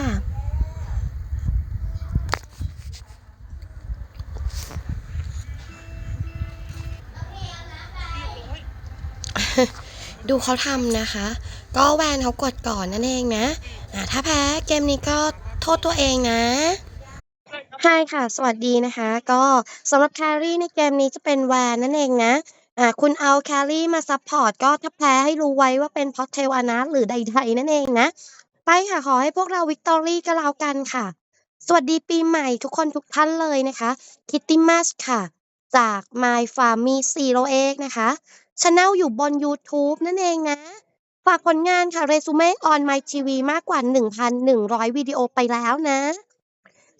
ค่ะ ดูเขาทำนะคะ ก็แวนเขากดก่อนนั่นเองนะอ่าถ้าแพ้เกมนี้ก็โทษตัวเองนะใช่ค่ะ สวัสดีนะคะ ก็สำหรับแครี่ในเกมนี้จะเป็นแวนนั่นเองนะอ่าคุณเอาแครี่มาซัพพอร์ตก็ถ้าแพ้ให้รู้ไว้ว่าเป็นเพราะเทวานะหรือใดๆนั่นเองนะ ไปค่ะขอให้พวกเราวิกตอรี่ก็แล้วกันค่ะ สวัสดีปีใหม่ทุกคนทุกท่านเลยนะคะคิตตี้มัสค่ะ จาก My Farmy Zero Egg นะคะช anel อยู่บน YouTube นั่นเองนะ ฝากผลงานค่ะ Resume on My TV มากกว่า 1,100 วิดีโอไปแล้วนะ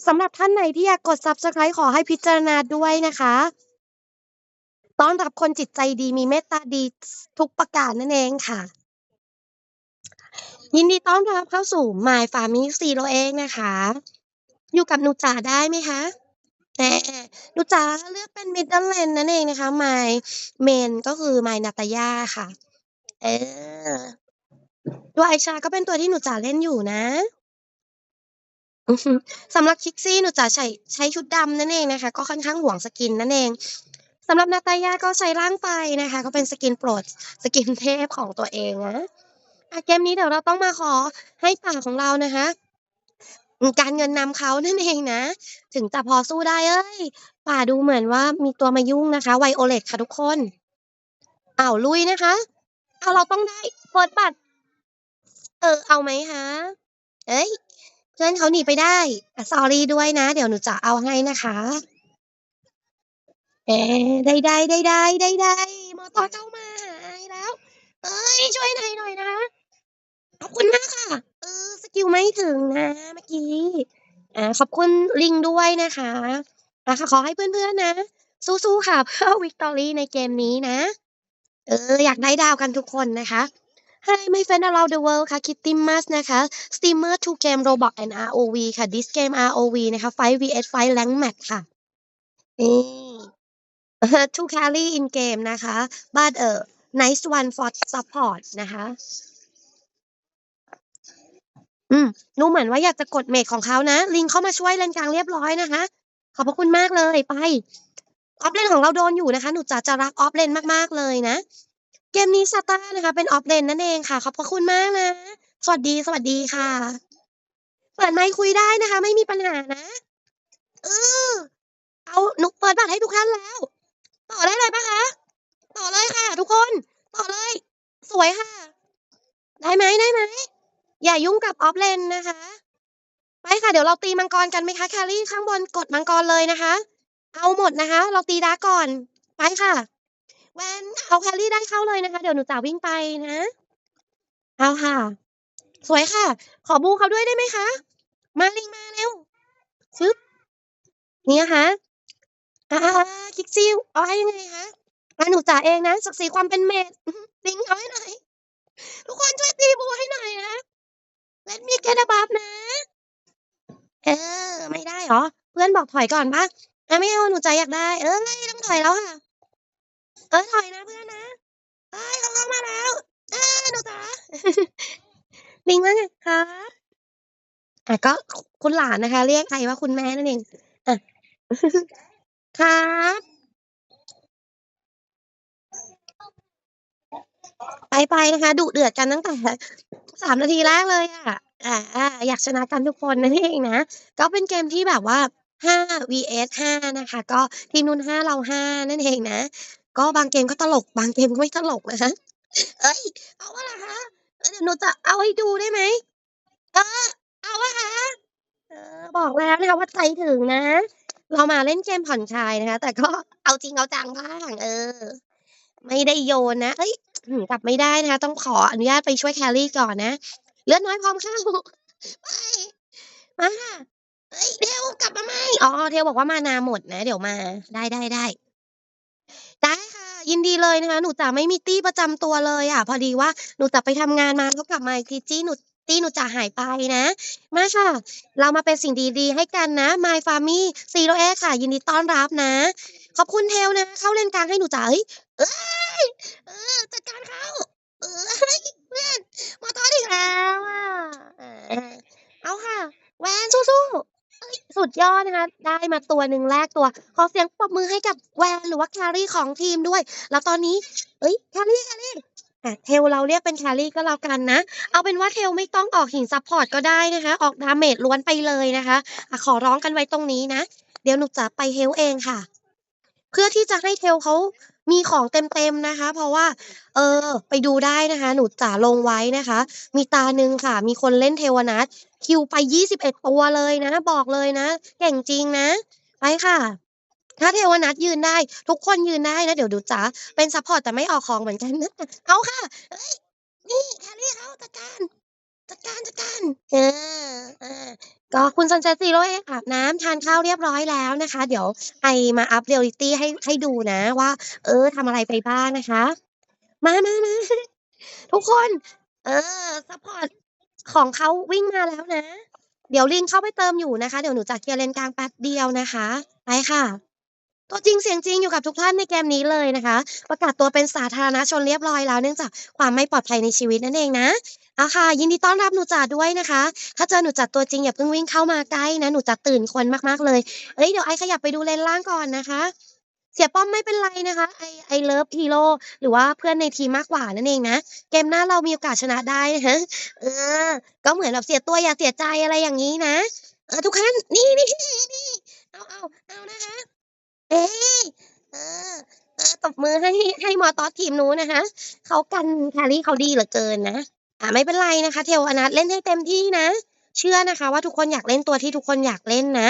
สำหรับท่านไหนที่อยากกด Subscribe ขอให้พิจารณาด้วยนะคะต้อนรับคนจิตใจดีมีเมตตาดีทุกประการนั่นเองค่ะ ยินดีต้อนรับเข้าสู่ My Farmy Zero Egg นะคะ อยู่กับนูจ๋าได้ไหมคะแหมหนูจ๋าเลือกเป็น Middle Lane นั่นเองนะคะ My Main ก็คือ My Nataya ค่ะ เออตัวไอชาก็เป็นตัวที่หนูจ๋าเล่นอยู่นะสำหรับคิกซี่หนูจ๋าใช้ใช้ชุดดำนั่นเองนะคะ ก็ค่อนข้างห่วงสกินนั่นเองสำหรับนาตายาก็ใช้ร่างไฟนะคะ ก็เป็นสกินโปรดสกินเทพของตัวเองนะ อะเกมนี้เดี๋ยวเราต้องมาขอให้ป่าของเรานะคะ การเงินนำเขานั่นเองนะ ถึงจะพอสู้ได้เอ้ย ป่าดูเหมือนว่ามีตัวมายุ่งนะคะ ไวโอเลตค่ะทุกคนอ้าวลุยนะคะเอาเราต้องได้เฟิร์สบัตรเออเอาไหมคะเอ้ยเพื่อนเขาหนีไปได้อะ sorry ด้วยนะ เดี๋ยวหนูจะเอาให้นะคะเอ๊ได้ได้ได้ได้ได้ได้มอตอเข้ามาหาไอแล้ว เอ้ยช่วยหน่อยหน่อยนะ ขอบคุณมากค่ะ เออ สกิลไม่ถึงนะเมื่อกี้ อ่า ขอบคุณลิงด้วยนะคะอะคะขอให้เพื่อนๆนะ สู้ๆค่ะเพื่อวิกตอรี่ในเกมนี้นะ เออ อยากได้ดาวกันทุกคนนะคะ Hi my friend around the world ค่ะ Kitty Mas นะคะ Streamer to game Roblox and ROV ค่ะ This game ROV นะคะ5 vs 5 rank match ค่ะนี่ to carry in game นะคะ but เอ่อ nice one for support นะคะ อืม ดูเหมือนว่าอยากจะกดเมจของเขานะ ลิงเข้ามาช่วยเลนกลางเรียบร้อยนะคะ ขอบพระคุณมากเลยไป ออฟเลนของเราโดนอยู่นะคะ หนูจะจะรักออฟเลนมากๆเลยนะ เกมนี้ซาต้านะคะ เป็นออฟเลนนั่นเองค่ะ ขอบพระคุณมากนะ สวัสดี สวัสดีค่ะ เปิดไมค์คุยได้นะคะ ไม่มีปัญหานะ เออ เอาหนูเปิดบัตรให้ทุกท่านแล้ว ต่อได้เลยปะคะ ต่อเลยค่ะ ทุกคน ต่อเลย สวยค่ะ ได้ไหมได้ไหม อย่ายุ่งกับออฟเลนนะคะ ไปค่ะ เดี๋ยวเราตีมังกรกันไหมคะแครี่ข้างบนกดมังกรเลยนะคะ เอาหมดนะคะ เราตีดาก่อน ไปค่ะ แวนเอาแครี่ได้เข้าเลยนะคะ เดี๋ยวหนูจะวิ่งไปนะ เอาค่ะ สวยค่ะ ขอบูเขาด้วยได้ไหมคะ มาลิงมาเร็วชึบนี่นะคะอ่าคิกซิลเอาให้ยังไงคะอะหนูจ่าเองนะศักดิ์ศรีความเป็นเมดลิงเอาให้หน่อยทุกคนช่วยตีบูให้หน่อยนะ Let me get a buff นะ เออ ไม่ได้เหรอ เพื่อนบอกถอยก่อนปะอะไม่เอาหนูใจอยากได้ เออต้องถอยแล้วค่ะ เออถอยนะเพื่อนนะเอ้ยเขาเข้ามาแล้ว เออหนูจ๋าลิงว่าไงคะอะก็คุณหลานนะคะ เรียกใครว่าคุณแม่นั่นเองอะครับ ไปไปนะคะดุเดือดกันตั้งแต่สามนาทีแรกเลยอะอ่าอยากชนะกันทุกคนนั่นเองนะ ก็เป็นเกมที่แบบว่าห้า vs ห้านะคะ ก็ทีมนู้นห้าเราห้านั่นเองนะ ก็บางเกมก็ตลก บางเกมก็ไม่ตลกนะคะเอ้ย เอาวะล่ะคะเออเดี๋ยวหนูจะเอาให้ดูได้ไหมเออเอาวะคะเออบอกแล้วนะคะว่าใจถึงนะ เรามาเล่นเกมผ่อนคลายนะคะ แต่ก็เอาจริงเอาจังบ้าง เออ ไม่ได้โยนนะ เอ้ยกลับไม่ได้นะคะ ต้องขออนุญาตไปช่วยแครี่ก่อนนะ เลือดน้อยพร้อมเข้าไปมาค่ะเฮ้ยเทลกลับมาไหมอ๋อเทลบอกว่ามานาหมดนะ เดี๋ยวมา ได้ได้ได้ได้ค่ะ ยินดีเลยนะคะ หนูจะไม่มีตี้ประจำตัวเลยอะ พอดีว่าหนูจะไปทำงานมาแล้วกลับมาอีกทีจี้หนูตี้หนูจะหายไปนะ มาค่ะ เรามาเป็นสิ่งดีๆ ให้กันนะ My Farmy Zero A ค่ะ ยินดีต้อนรับนะ ขอบคุณเทลนะ เข้าเล่นกลางให้หนูจ๋าเอ้ย ยเออจัดการเขาเออเฮ้ยเพื่อนมาทอดอีกแล้วอะเอาค่ะ แวนสู้ๆสุดยอดนะคะ ได้มาตัวหนึ่งแรกตัว ขอเสียงปรบมือให้กับแวนหรือว่าแครี่ของทีมด้วย แล้วตอนนี้ เอ้ยแครี่แครี่เทลเราเรียกเป็นแครี่ก็แล้วกันนะ เอาเป็นว่าเทลไม่ต้องออกหินซัพพอร์ตก็ได้นะคะ ออกดาเมจล้วนไปเลยนะคะอะขอร้องกันไว้ตรงนี้นะ เดี๋ยวหนูจะไปเฮลเองค่ะ เพื่อที่จะให้เทลเขา มีของเต็มๆนะคะ เพราะว่า เออ ไปดูได้นะคะ หนูจ๋าลงไว้นะคะ มีตาหนึ่งค่ะ มีคนเล่นเทวนัทคิวไป 21 ตัวเลยนะ บอกเลยนะเก่งจริงนะ ไปค่ะถ้าเทวนัทยืนได้ ทุกคนยืนได้นะ เดี๋ยวดูจ๋าเป็นซัพพอร์ตแต่ไม่ออกของเหมือนกันนะเอาค่ะเอ้ยนี่แครี่เขาจัดการ จัดการจัดการเออเออก็คุณซันเซซีโร่เองอาบน้ำทานข้าวเรียบร้อยแล้วนะคะ เดี๋ยวไอมาอัพเรียลิตี้ให้ให้ดูนะว่า เออทำอะไรไปบ้างนะคะ มามามาทุกคน เออซัพพอร์ตของเขาวิ่งมาแล้วนะ เดี๋ยวลิงเข้าไปเติมอยู่นะคะ เดี๋ยวหนูจะเคลียร์เลนกลางแป๊บเดียวนะคะ ไปค่ะ ตัวจริงเสียงจริงอยู่กับทุกท่านในเกมนี้เลยนะคะ ประกาศตัวเป็นสาธารณชนเรียบร้อยแล้ว เนื่องจากความไม่ปลอดภัยในชีวิตนั่นเองนะเอาค่ะยินดีต้อนรับหนูจัดด้วยนะคะ ถ้าเจอหนูจัดตัวจริงอย่าเพิ่งวิ่งเข้ามาใกล้นะหนูจะตื่นคนมากๆเลยเอ้ยเดี๋ยวไอขยับไปดูเลนล่างก่อนนะคะ เสียป้อมไม่เป็นไรนะคะไอไอเลิฟฮีโร่หรือว่าเพื่อนในทีมมากกว่านั่นเองนะเกมหน้าเรามีโอกาสชนะได้นะคะเออ ก็เหมือนแบบเสียตัวอย่าเสียใจอะไรอย่างนี้นะเออทุกท่านนี่นี่นี่เอาเอาเอานะคะ เอ้ยเออเออตบมือให้ให้มอตอสทีมนู้นนะคะเขากันแครี่เขาดีเหลือเกินนะ อ่าไม่เป็นไรนะคะ เทวอนัทเล่นให้เต็มที่นะ เชื่อนะคะว่าทุกคนอยากเล่นตัวที่ทุกคนอยากเล่นนะ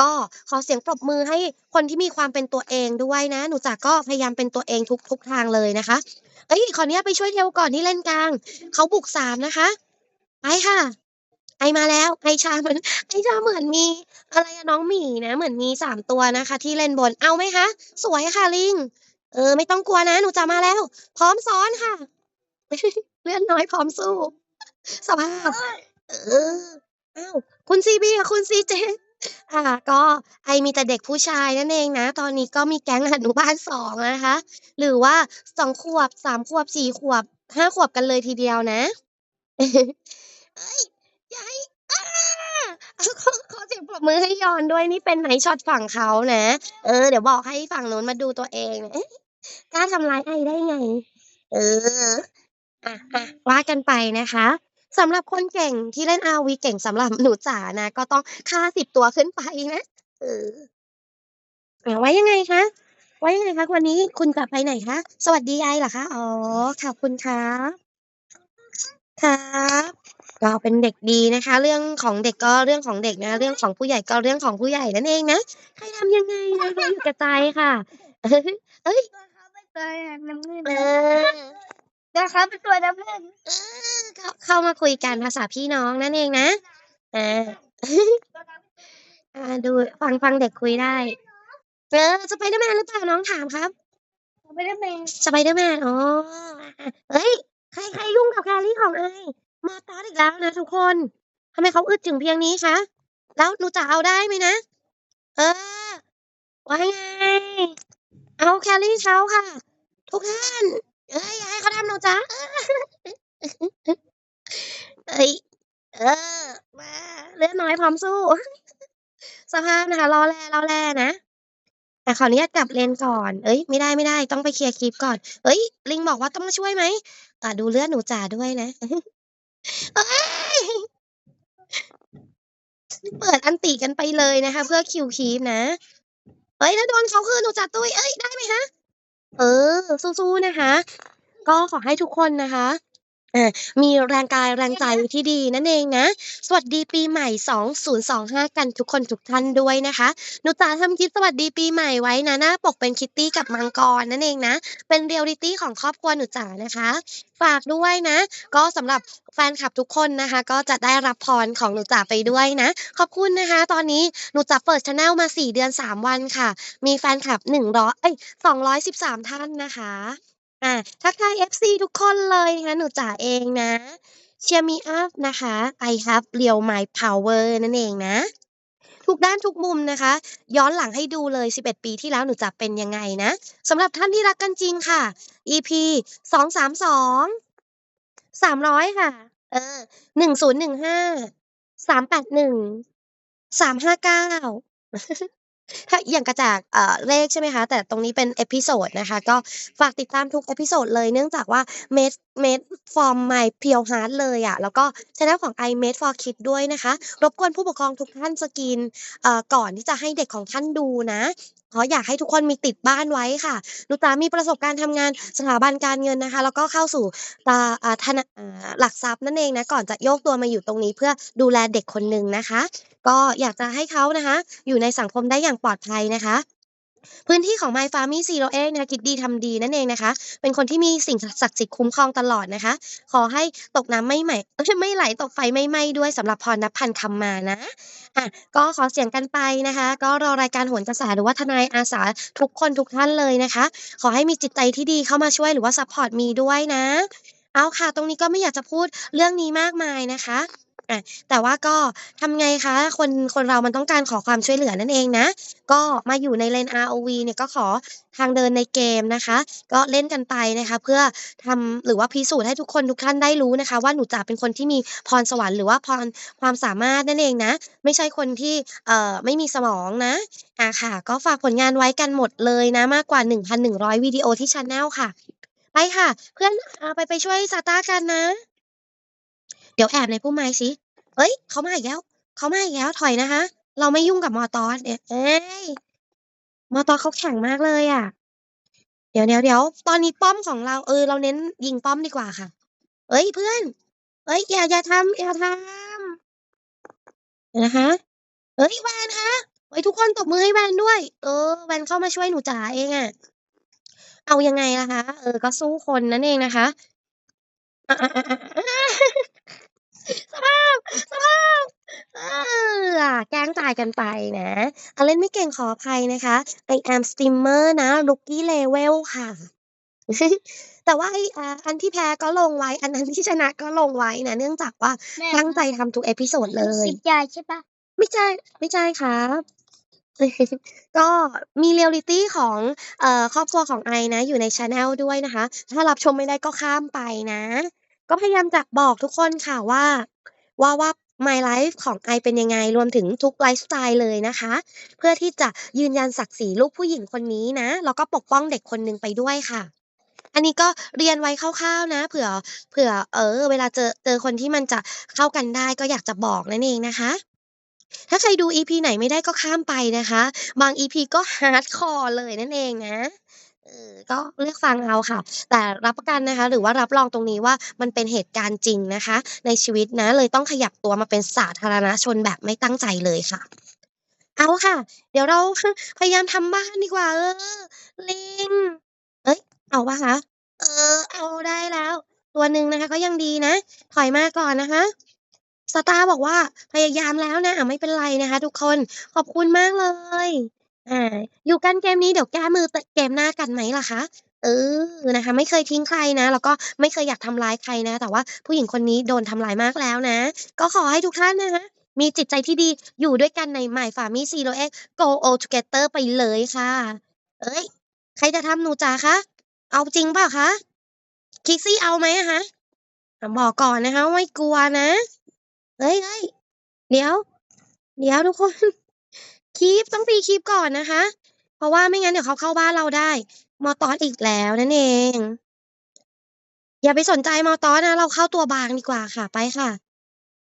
ก็ขอเสียงปรบมือให้คนที่มีความเป็นตัวเองด้วยนะ หนูจักก็พยายามเป็นตัวเองทุกทุกทางเลยนะคะ เอ้ยขออนุญาตไปช่วยเทวก่อนที่เล่นกลางเขาบุกสามนะคะ ไปค่ะ ไอมาแล้วไอชาเหมือนไอชาเหมือนมี อะไรอะน้องหมีนะ เหมือนมีสามตัวนะคะ ที่เล่นบนเอาไหมคะ สวยค่ะลิง เออ ไม่ต้องกลัวนะ หนูจะมาแล้ว พร้อมซ้อนค่ะ เลื่อนน้อยพร้อมสู้สภาพ เอออ้าวคุณซีบีกับคุณซีเจอ่า ก็ไอมีแต่เด็กผู้ชายนั่นเองนะ ตอนนี้ก็มีแก๊งอนุบาลสองนะคะ หรือว่าสองขวบสามขวบสี่ขวบห้าขวบกันเลยทีเดียวนะเอ้ย ให้อ้าขอขอเสียงปรบมือให้ยอนด้วยนี่เป็นไหนช็อตฝั่งเขานะ เออ เดี๋ยวบอกให้ฝั่งนู้นมาดูตัวเองนะเอ๊ะกล้าทำร้ายไอได้ไง เอออะอะว่ากันไปนะคะสำหรับคนเก่งที่เล่น RV เก่งสำหรับหนูจ๋านะ ก็ต้องฆ่าสิบตัวขึ้นไปนะเอออ่าไว้ยังไงคะไว้ยังไงคะวันนี้คุณจะไปไหนคะสวัสดีไอเหรอคะอ๋อขอบคุณครับครับ ก็เป็นเด็กดีนะคะ เรื่องของเด็กก็เรื่องของเด็กนะ เรื่องของผู้ใหญ่ก็เรื่องของผู้ใหญ่นั่นเองนะ ใครทำยังไงนะรู้อยู่กับใจค่ะ เอ้ยตัวเขาเป็นตัวน้ำเงินเออตัวเขาเป็นตัวน้ำเงินเออเข้าเข้ามาคุยกันภาษาพี่น้องนั่นเองนะอ่าอ่าดูฟังฟังเด็กคุยได้ เออสไปเดอร์แมนหรือเปล่าน้องถามครับไม่ได้เป็นสไปเดอร์แมนอ๋ออะเฮ้ยใครใครยุ่งกับแครี่ของไอ มอตอสอีกแล้วนะทุกคนทำไมเขาอึดถึงเพียงนี้คะ แล้วหนูจะเอาได้ไหมนะ เออ ว่าไง เอาแคลรี่เขาค่ะ ทุกท่าน เอ้ยให้เขาทำหนูจ้าเอ้ย เออ มาเลือดน้อยพร้อมสู้ สภาพนะคะ รอแลรอแลนะ แต่ขออนุญาตกลับเลนก่อน เอ้ย ไม่ได้ไม่ได้ ต้องไปเคลียร์คลิปก่อน เอ้ย ลิงบอกว่าต้องมาช่วยไหมอ่ดูเลือดหนูจ๋าด้วยนะ เอ้ยเปิดอันติกันไปเลยนะคะ เพื่อคิวคีฟนะ เฮ้ยถ้าโดนเขาคือหนูจัดตุ้ยเอ้ยได้ไหมคะ เออ สู้ๆนะคะ ก็ขอให้ทุกคนนะคะ มีแรงกายแรงใจที่ดีนั่นเองนะ สวัสดีปีใหม่ 2025 กันทุกคนทุกท่านด้วยนะคะหนูจ๋าทำคลิปสวัสดีปีใหม่ไว้นะหน้าปกเป็นคิตตี้กับมังกรนั่นเองนะ เป็นเรียลลิตี้ของครอบครัวหนูจ๋านะคะฝากด้วยนะ ก็สำหรับแฟนคลับทุกคนนะคะ ก็จะได้รับพรของหนูจ๋าไปด้วยนะ ขอบคุณนะคะ ตอนนี้หนูจ๋าเปิดช anel มา 4 เดือน 3 วันค่ะ มีแฟนคลับ100เอ้ย213 ท่านนะคะ อ่าทักทาย FC ทุกคนเลยนะคะหนูจ๋าเองนะเชียร์มีอัพนะคะ I have real my power นั่นเองนะ ทุกด้านทุกมุมนะคะ ย้อนหลังให้ดูเลย 11 ปีที่แล้วหนูจะเป็นยังไงนะสำหรับท่านที่รักกันจริงค่ะ EP 232 300ค่ะ เออ1015 381 359 ถ้าอย่างกระจากเอ่อเลขใช่ไหมคะ แต่ตรงนี้เป็นเอพิโซดนะคะ ก็ฝากติดตามทุกเอพิโซดเลย เนื่องจากว่าเมส made from my pure heart เลยอะแล้วก็ชนเนลของ I made for kids ด้วยนะคะ รบกวนผู้ปกครองทุกท่านสกรีนเอ่อก่อนที่จะให้เด็กของท่านดูนะเพราะอยากให้ทุกคนมีติดบ้านไว้ค่ะหนูจ๋ามีประสบการณ์ทำงานสถาบันการเงินนะคะ แล้วก็เข้าสู่ตาอ่าธนาอ่าหลักทรัพย์นั่นเองนะ ก่อนจะโยกตัวมาอยู่ตรงนี้เพื่อดูแลเด็กคนหนึ่งนะคะ ก็อยากจะให้เขานะคะ อยู่ในสังคมได้อย่างปลอดภัยนะคะ พื้นที่ของ My Farmy Zero Egg นะคะคิดดีทำดีนั่นเองนะคะ เป็นคนที่มีสิ่งศักดิ์สิทธิ์คุ้มครองตลอดนะคะ ขอให้ตกน้ำไม่ไหมเอ๊ยไม่ไหลตกไฟไม่ไหม้ด้วยสำหรับพรณพันคำมานะอะก็ขอเสียงกันไปนะคะ ก็รอรายการโหนกระแสหรือว่าทนายอาสาทุกคนทุกท่านเลยนะคะ ขอให้มีจิตใจที่ดีเข้ามาช่วยหรือว่าซัปพอร์ตมีด้วยนะ เอาค่ะ ตรงนี้ก็ไม่อยากจะพูดเรื่องนี้มากมายนะคะ อะแต่ว่าก็ทำไงคะ คนคนเรามันต้องการขอความช่วยเหลือนั่นเองนะ ก็มาอยู่ในเลน ROV เนี่ยก็ขอทางเดินในเกมนะคะ ก็เล่นกันไปนะคะ เพื่อทำหรือว่าพิสูจน์ให้ทุกคนทุกท่านได้รู้นะคะ ว่าหนูจ๋าเป็นคนที่มีพรสวรรค์หรือว่าพรความสามารถนั่นเองนะ ไม่ใช่คนที่เอ่อไม่มีสมองนะอ่าค่ะ ก็ฝากผลงานไว้กันหมดเลยนะมากกว่า 1,100 วิดีโอที่ชนเนลค่ะ ไปค่ะ เพื่อนอ่าไปไปช่วยซาต้ากันนะ เดี๋ยวแอบในพุ่มไม้สิเฮ้ยเขามาอีกแล้วเขามาอีกแล้วถอยนะคะ เราไม่ยุ่งกับมอร์ตอสเนี่ยเอ๊ยมอร์ตอสเขาแข็งมากเลยอะเดี๋ยวๆๆตอนนี้ป้อมของเราเออ เราเน้นยิงป้อมดีกว่าค่ะเฮ้ยเพื่อนเฮ้ยอย่าอย่าทำอย่าทำนะคะเฮ้ยแวนคะเฮ้ยทุกคนตบมือให้แวนด้วย เออแวนเข้ามาช่วยหนูจ๋าเองอะเอายังไงล่ะคะ เออ ก็สู้คนนั่นเองนะคะ สภาพสภาพเออแกล้งตายกันไปนะอ่าเล่นไม่เก่งขออภัยนะคะ I am streamer นะ Rookie level ค่ะ แต่ว่าไอ้อ่าอันที่แพ้ก็ลงไว้ อันนั้นที่ชนะก็ลงไว้นะ เนื่องจากว่าแม่ตั้งคะใจทำทุกเอพิโซดเลยสิบยายใช่เปล่า?ไม่ใช่ ไม่ใช่ครับก็มีเรียลลิตีของเอ่อครอบครัวของไอนะ อยู่ในแชนเนลด้วยนะคะ ถ้ารับชมไม่ได้ก็ข้ามไปนะ ก็พยายามจะบอกทุกคนค่ะว่าว่าว่า My Life ของไอเป็นยังไงรวมถึงทุกไลฟ์สไตล์เลยนะคะ เพื่อที่จะยืนยันศักดิ์ศรีลูกผู้หญิงคนนี้นะแล้วก็ปกป้องเด็กคนหนึ่งไปด้วยค่ะ อันนี้ก็เรียนไว้คร่าวๆนะ เผื่อเผื่อเออ เวลาเจอเจอคนที่มันจะเข้ากันได้ก็อยากจะบอกนั่นเองนะคะถ้าใครดู EP ไหนไม่ได้ก็ข้ามไปนะคะ บาง EP ก็ Hardcore เลยนั่นเองนะ ก็เลือกฟังเอาค่ะ แต่รับประกันนะคะ หรือว่ารับรองตรงนี้ว่ามันเป็นเหตุการณ์จริงนะคะ ในชีวิตนะเลยต้องขยับตัวมาเป็นสาธารณชนแบบไม่ตั้งใจเลยค่ะ เอาค่ะ เดี๋ยวเราพยายามทำบ้านดีกว่า เออ ลิงเฮ้ย เอาปล่าคะ?เออ เอาได้แล้ว ตัวหนึ่งนะคะ ก็ยังดีนะ ถอยมาก่อนนะคะสตาร์บอกว่าพยายามแล้วนะไม่เป็นไรนะคะ ทุกคนขอบคุณมากเลย อ่า อยู่กันเกมนี้เดี๋ยวแก้มือตเกมหน้ากันไหมล่ะคะ?เออ นะคะ ไม่เคยทิ้งใครนะ แล้วก็ไม่เคยอยากทำร้ายใครนะ แต่ว่าผู้หญิงคนนี้โดนทำร้ายมากแล้วนะ ก็ขอให้ทุกท่านนะคะมีจิตใจที่ดีอยู่ด้วยกันใน My Farmy Zero Egg Go All Together ไปเลยค่ะเฮ้ย ใครจะทำหนูจ๋าคะ?เอาจริงเปล่าคะ? Kixie เอาไหมอะคะ?บอกก่อนนะคะ ไม่กลัวนะเฮ้ยๆเดี๋ยว เดี๋ยวทุกคน คีปต้องตีคีปก่อนนะคะ เพราะว่าไม่งั้นเดี๋ยวเขาเข้าบ้านเราได้ มอตอสอีกแล้วนั่นเอง อย่าไปสนใจมอตอสนะ เราเข้าตัวบางดีกว่าค่ะไปค่ะ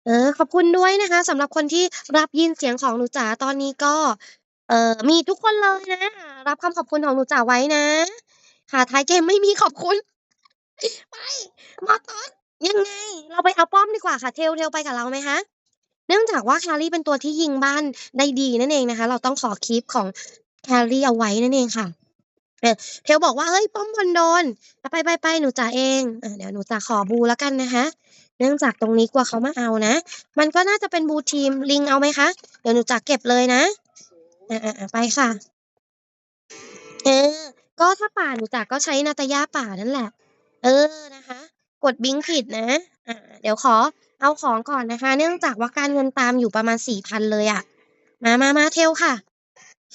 เออ ขอบคุณด้วยนะคะสำหรับคนที่รับยินเสียงของหนูจ๋าตอนนี้ก็ เออมีทุกคนเลยนะ รับคำขอบคุณของหนูจ๋าไว้นะ ค่ะท้ายเกมไม่มีขอบคุณ ไปมอตอสยังไง เราไปเอาป้อมดีกว่าค่ะ Tail Tail ไปกับเราไหมคะ? เนื่องจากว่าแครี่เป็นตัวที่ยิงบ้านได้ดีนั่นเองนะคะ เราต้องขอคีปของแครี่เอาไว้นั่นเองค่ะเออ Tail บอกว่าเฮ้ยป้อมบนโดนอะไปๆๆหนูจ๋าเองอ่าเดี๋ยวหนูจ๋าขอบูแล้วกันนะคะ เนื่องจากตรงนี้กลัวเขามาเอานะ มันก็น่าจะเป็น Blue Team ลิงเอาไหมคะ?เดี๋ยวหนูจ๋าเก็บเลยนะอ่าๆๆไปค่ะ เออ ก็ถ้าป่าหนูจ๋าก็ใช้นาตยาป่านั่นแหละ เออนะคะ กดบิงผิดนะ อ่า เดี๋ยวขอ เอาของก่อนนะคะ เนื่องจากว่าการเงินตามอยู่ประมาณ4,000เลยอะมาๆๆ Tail ค่ะ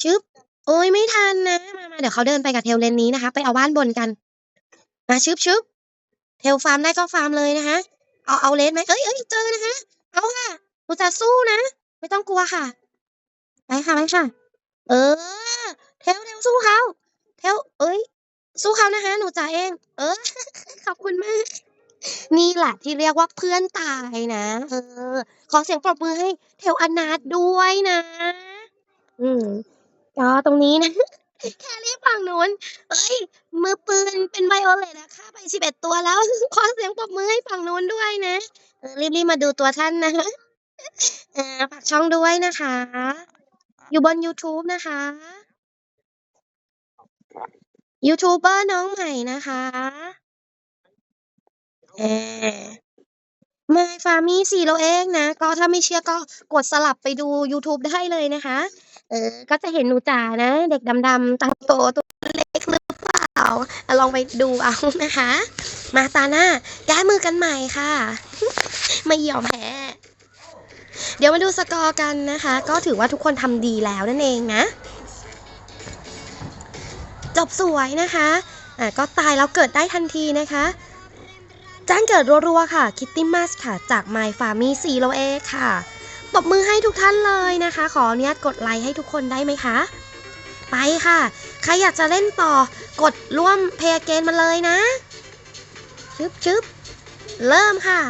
ชึบ โอ๊ยไม่ทันนะ มาๆเดี๋ยวเขาเดินไปกับ Tail เลนนี้นะคะ ไปเอาบ้านบนกัน มาชึบๆ Tail ฟาร์มได้ก็ฟาร์มเลยนะคะ เอาเอาเรดไหม?เฮ้ยๆเจอนะคะ เอาค่ะหนูจะสู้นะ ไม่ต้องกลัวค่ะ ไปค่ะไปค่ะ เออ เทลเทลสู้เขา เทลเอ้ย สู้เขานะคะ หนูจ๋าเอง เออ ขอบคุณมาก นี่แหละที่เรียกว่าเพื่อนตายนะ เออ ขอเสียงปรบมือให้เทลอนาถด้วยนะ อืมก็ตรงนี้นะ แครี่ฝั่งนู้น เอ้ย มือปืนเป็นไวโอเลตอะฆ่าไปสิบเอ็ดตัวแล้ว ขอเสียงปรบมือให้ฝั่งนู้นด้วยนะ เออ รีบๆมาดูตัวท่านนะอ่าฝากช่องด้วยนะคะ อยู่บน YouTube นะคะยูทูบเบอร์น้องใหม่นะคะ เอมาฟามี่สี่เราเองนะ ก็ถ้าไม่เชื่อก็กดสลับไปดู YouTube ได้เลยนะคะ เออ ก็จะเห็นหนูจ๋านะ เด็กดำๆตาโตตัวเล็กหรือเปล่า ลองไปดูเอานะคะ มาตาหน้าแก้มือกันใหม่ค่ะ ไม่ยอมแพ้เดี๋ยวมาดูสกอร์กันนะคะ ก็ถือว่าทุกคนทำดีแล้วนั่นเองนะ จบสวยนะคะอะก็ตายแล้วเกิดได้ทันทีนะคะ จ้างเกิดรัวๆค่ะคิตตี้มัสค่ะจาก My f a r m y 4โรเอค่ะตบมือให้ทุกท่านเลยนะคะ ขออนุญาตกดไลค์ให้ทุกคนได้ไหมคะ ไปค่ะ ใครอยากจะเล่นต่อกดร่วมเพย์เกนมาเลยนะชึบชึบเริ่มค่ะ